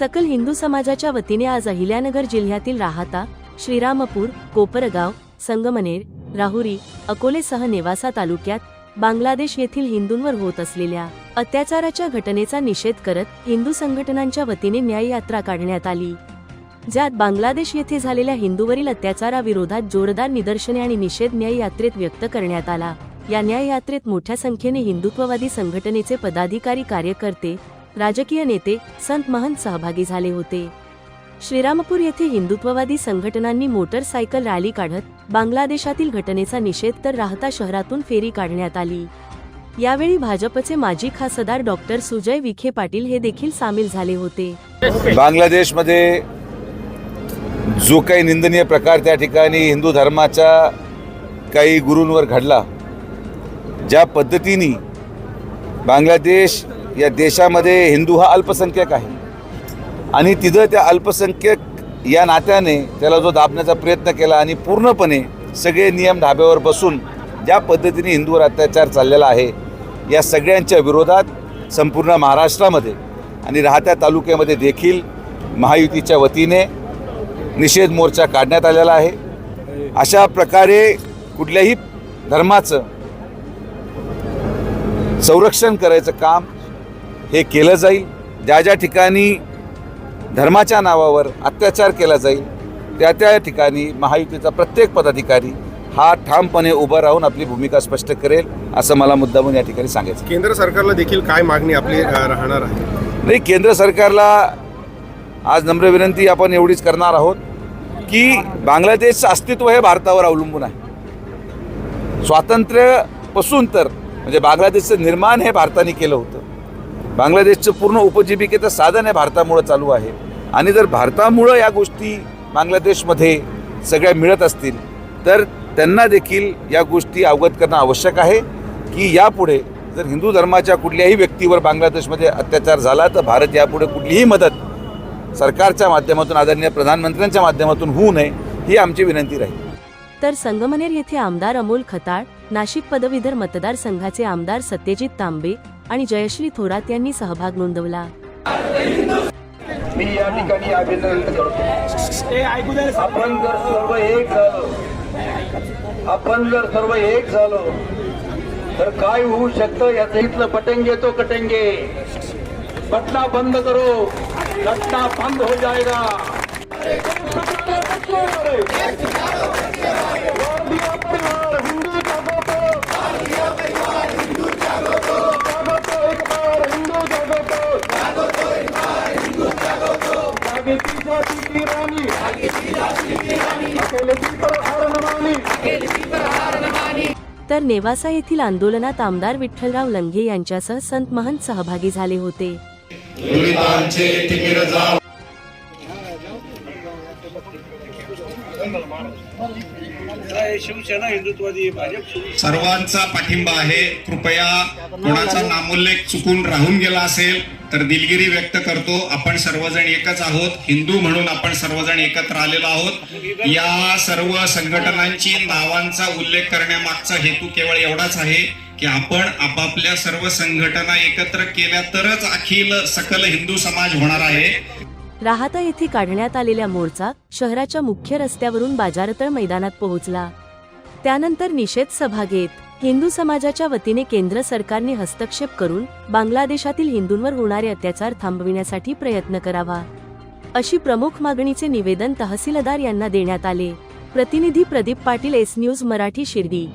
सकल हिंदू समाजाच्या वतीने आज अहिल्यानगर जिल्ह्यातील राहाता श्रीरामपूर कोपरगाव संगमनेर राहुरी अकोलेसह नेवासा तालुक्यात बांगलादेश येथील हिंदूंवर होत असलेल्या अत्याचाराच्या घटनेचा निषेध करत हिंदू संघटनांच्या वतीने न्याय यात्रा काढण्यात आली. ज्यात बांगलादेश येथे झालेल्या हिंदूवरील अत्याचाराविरोधात जोरदार निदर्शने आणि निषेध न्याय यात्रेत व्यक्त करण्यात आला. या न्याय यात्रेत मोठ्या संख्येने हिंदुत्ववादी संघटनेचे पदाधिकारी कार्यकर्ते राजकीय नेते संत महंत सहभागी झाले होते. श्रीरामपूर येथे हिंदुत्ववादी संघटनांनी मोटरसायकल रॅली काढत बांगलादेशातील घटनेचा निषेध तर राहता शहरातून फेरी काढण्यात आली. यावेळी भाजपचे माजी खासदार डॉक्टर सुजय विखे पाटील हे देखील सामील झाले होते. बांगलादेशमध्ये जो काही निंदनीय प्रकार त्या ठिकाणी हिंदू धर्माच्या काही गुरूंवर घडला ज्या पद्धतीने बांगलादेश या देशामध्ये हिंदू हा अल्पसंख्यक आहे. आणि तिथं त्या अल्पसंख्यक या नात्याने त्याला जो दाबण्याचा प्रयत्न केला आणि पूर्णपणे सगळे नियम धाब्यावर बसून ज्या पद्धतीने हिंदूवर अत्याचार चाललेला आहे या सगळ्यांच्या विरोधात संपूर्ण महाराष्ट्रामध्ये आणि राहत्या तालुक्यामध्ये देखील महायुतीच्या वतीने निषेध मोर्चा काढण्यात आलेला आहे. अशा प्रकारे कुठल्याही धर्माचं संरक्षण करायचं काम हे केलं जाईल. ज्या ज्या ठिकाणी धर्माच्या नावावर अत्याचार केला जाईल त्या त्या ठिकाणी महायुतीचा प्रत्येक पदाधिकारी हा ठामपणे उभं राहून आपली भूमिका स्पष्ट करेल असं मला मुद्दामून या ठिकाणी सांगायचं केंद्र सरकारला देखील काय मागणी आपली राहणार आहे? नाही केंद्र सरकारला आज नम्र विनंती आपण एवढीच करणार आहोत की बांगलादेशचं अस्तित्व हे भारतावर अवलंबून आहे. स्वातंत्र्यापासून तर म्हणजे बांगलादेशचं निर्माण हे भारताने केलं होतं. बांगलादेशचं पूर्ण उपजीविकेचं साधन हे भारतामुळं चालू आहे. आणि जर भारतामुळं या गोष्टी बांगलादेशमध्ये सगळ्या मिळत असतील तर त्यांना देखील या गोष्टी अवगत करणं आवश्यक आहे की यापुढे जर हिंदू धर्माच्या कुठल्याही व्यक्तीवर बांगलादेशमध्ये अत्याचार झाला तर भारत यापुढे कुठलीही मदत सरकारच्या माध्यमातून आदरणीय प्रधानमंत्र्यांच्या माध्यमातून होऊ नये ही आमची विनंती राहील. तर संगमनेर येथे आमदार अमोल खताळ नाशिक पदवीधर मतदारसंघाचे आमदार सत्यजित तांबे आणि जयश्री थोरात यांनी सहभाग नोंदवला. मी या ठिकाणी अभिनंदन करतो. आपण जर सर्व एक झालो आपण जर सर्व एक झालो तर काय होऊ शकतं याचं इथलं पटेंगे तो कटेंगे. बटना बंद करो घटना बंद हो जाएगा. जागो जागेची जातीची राणी अकेलेची तर हार नमानी तर नेवासा येथील आंदोलनात आमदार विठ्ठलराव लंघे यांच्यासह संत महंत सहभागी झाले होते. शिवसेना हिंदुत्वादी भाजप सर्वांचा पाठिंबा आहे. कृपया कोणाचा नामोल्लेख चुकून राहून गेला असेल तर दिलगिरी व्यक्त करतो. आपण सर्वजण एकच आहोत. हिंदू म्हणून आपण सर्वजण एकत्र आलेलो आहोत. या सर्व संघटनांची नावांचा उल्लेख करण्यामागचा हेतू केवळ एवढाच आहे की आपण आपापल्या सर्व संघटना एकत्र केल्या तरच अखिल सकल हिंदू समाज होणार आहे. राहता येथे काढण्यात आलेल्या मोर्चा शहराच्या मुख्य रस्त्यावरून बाजारतळ मैदानात पोहोचला. त्यानंतर निषेध सभा घेत हिंदू समाजाच्या वतीने केंद्र सरकारने हस्तक्षेप करून बांगलादेशातील हिंदूंवर होणारे अत्याचार थांबविण्यासाठी प्रयत्न करावा. अशी प्रमुख मागणीचे निवेदन तहसीलदार यांना देण्यात आले. प्रतिनिधी प्रदीप पाटील एस न्यूज मराठी शिर्डी.